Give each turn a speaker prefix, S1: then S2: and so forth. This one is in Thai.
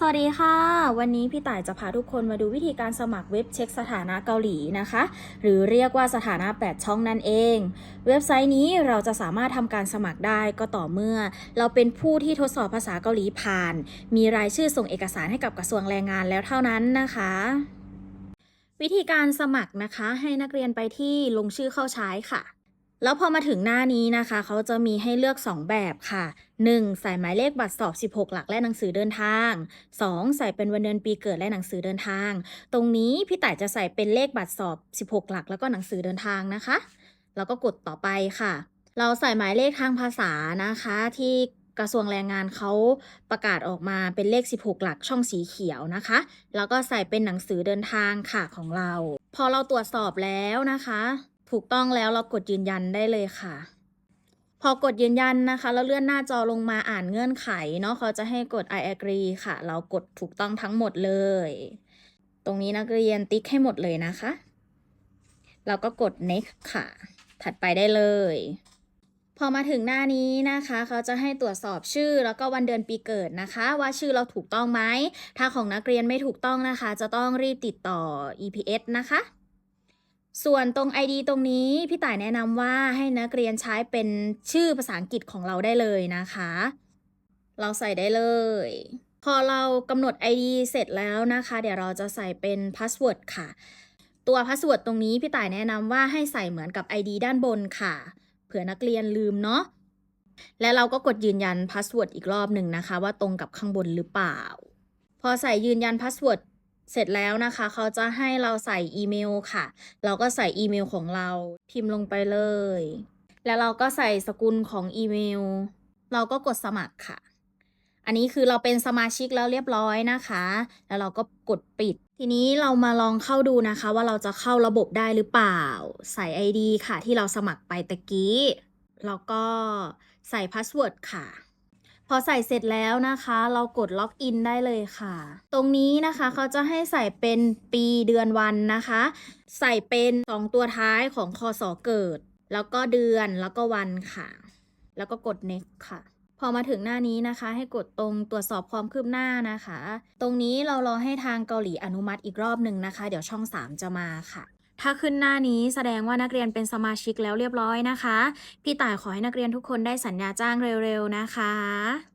S1: สวัสดีค่ะ วันนี้พี่ต่ายจะพาทุกคนมาดูวิธีการสมัครเว็บเช็คสถานะเกาหลีนะคะ หรือเรียกว่าสถานะ 8 ช่องนั่นเอง เว็บไซต์นี้เราจะสามารถทำการสมัครได้ก็ต่อเมื่อ เราเป็นผู้ที่ทดสอบภาษาเกาหลีผ่าน มีรายชื่อส่งเอกสารให้กับกระทรวงแรงงานแล้วเท่านั้นนะคะวิธีการสมัครนะคะให้นักเรียนไปที่ลงชื่อเข้าใช้ค่ะ แล้วพอมาถึงหน้านี้นะคะ เขาจะมีให้เลือก 2 แบบค่ะ 1. ใส่หมายเลขบัตรสอบ 16 หลักและหนังสือเดินทาง 2. ใส่เป็นวันเดือนปีเกิดและหนังสือเดินทาง ตรงนี้พี่ต่ายจะใส่เป็นเลขบัตรสอบ 16 หลัก แล้วก็หนังสือเดินทางนะคะ แล้วก็กดต่อไปค่ะ เราใส่หมายเลขทางภาษานะคะ ที่กระทรวงแรงงานเขาประกาศออกมาเป็นเลข 16 หลักช่องสีเขียวนะคะ แล้วก็ใส่เป็นหนังสือเดินทางค่ะของเรา พอเราตรวจสอบแล้วนะคะ ถูกต้องแล้วเรากดยืนยันได้เลยค่ะ พอกดยืนยันนะคะ แล้วเลื่อนหน้าจอลงมาอ่านเงื่อนไขเนาะเขาจะให้กด I agree ค่ะ เรากดถูกต้องทั้งหมดเลย ตรงนี้นักเรียนติ๊กให้หมดเลยนะคะ เราก็กด next ค่ะ ถัดไปได้เลยพอมาถึงหน้านี้นะคะ เขาจะให้ตรวจสอบชื่อแล้วก็วันเดือนปีเกิดนะคะ ว่าชื่อเราถูกต้องไหม ถ้าของนักเรียนไม่ถูกต้องนะคะ จะต้องรีบติดต่อ EPS นะคะ ส่วนตรง ID ตรงนี้พี่ต่ายแนะนำว่าให้นักเรียนใช้เป็นชื่อภาษาอังกฤษของเราได้เลยนะคะ เราใส่ได้เลย พอเรากำหนด ID เสร็จแล้วนะคะ เดี๋ยวเราจะใส่เป็นพาสเวิร์ดค่ะ ตัวพาสเวิร์ดตรงนี้พี่ต่ายแนะนำว่าให้ใส่เหมือนกับ ID ด้านบนค่ะ เผื่อนักเรียนลืมเนาะ และเราก็กดยืนยันพาสเวิร์ดอีกรอบหนึ่งนะคะ ว่าตรงกับข้างบนหรือเปล่า พอใส่ยืนยันพาสเวิร์ด เสร็จแล้วนะคะ เขาจะให้เราใส่อีเมลค่ะ เราก็ใส่อีเมลของเราพิมพ์ลงไปเลย แล้วเราก็ใส่สกุลของอีเมล เราก็กดสมัครค่ะ อันนี้คือเราเป็นสมาชิกแล้วเรียบร้อยนะคะ แล้วเราก็กดปิด ทีนี้เรามาลองเข้าดูนะคะ ว่าเราจะเข้าระบบได้หรือเปล่า ใส่ ID ค่ะที่เราสมัครไปตะกี้ แล้วก็ใส่พาสเวิร์ดค่ะ พอใส่เสร็จแล้วนะคะ เรากดล็อกอินได้เลยค่ะ ตรงนี้นะคะเขาจะให้ใส่เป็นปีเดือนวันนะคะ ใส่เป็นสองตัวท้ายของคอสอเกิด แล้วก็เดือนแล้วก็วันค่ะ แล้วก็กด next ค่ะพอมาถึงหน้านี้นะคะ ให้กดตรงตรวจสอบความคืบหน้านะคะ ตรงนี้เรารอให้ทางเกาหลีอนุมัติอีกรอบหนึ่งนะคะ เดี๋ยวช่อง 3 จะมาค่ะ ถ้าขึ้นหน้านี้แสดงว่านักเรียนเป็นสมาชิกแล้วเรียบร้อยนะคะ พี่ต่ายขอให้นักเรียนทุกคนได้สัญญาจ้างเร็วๆนะคะ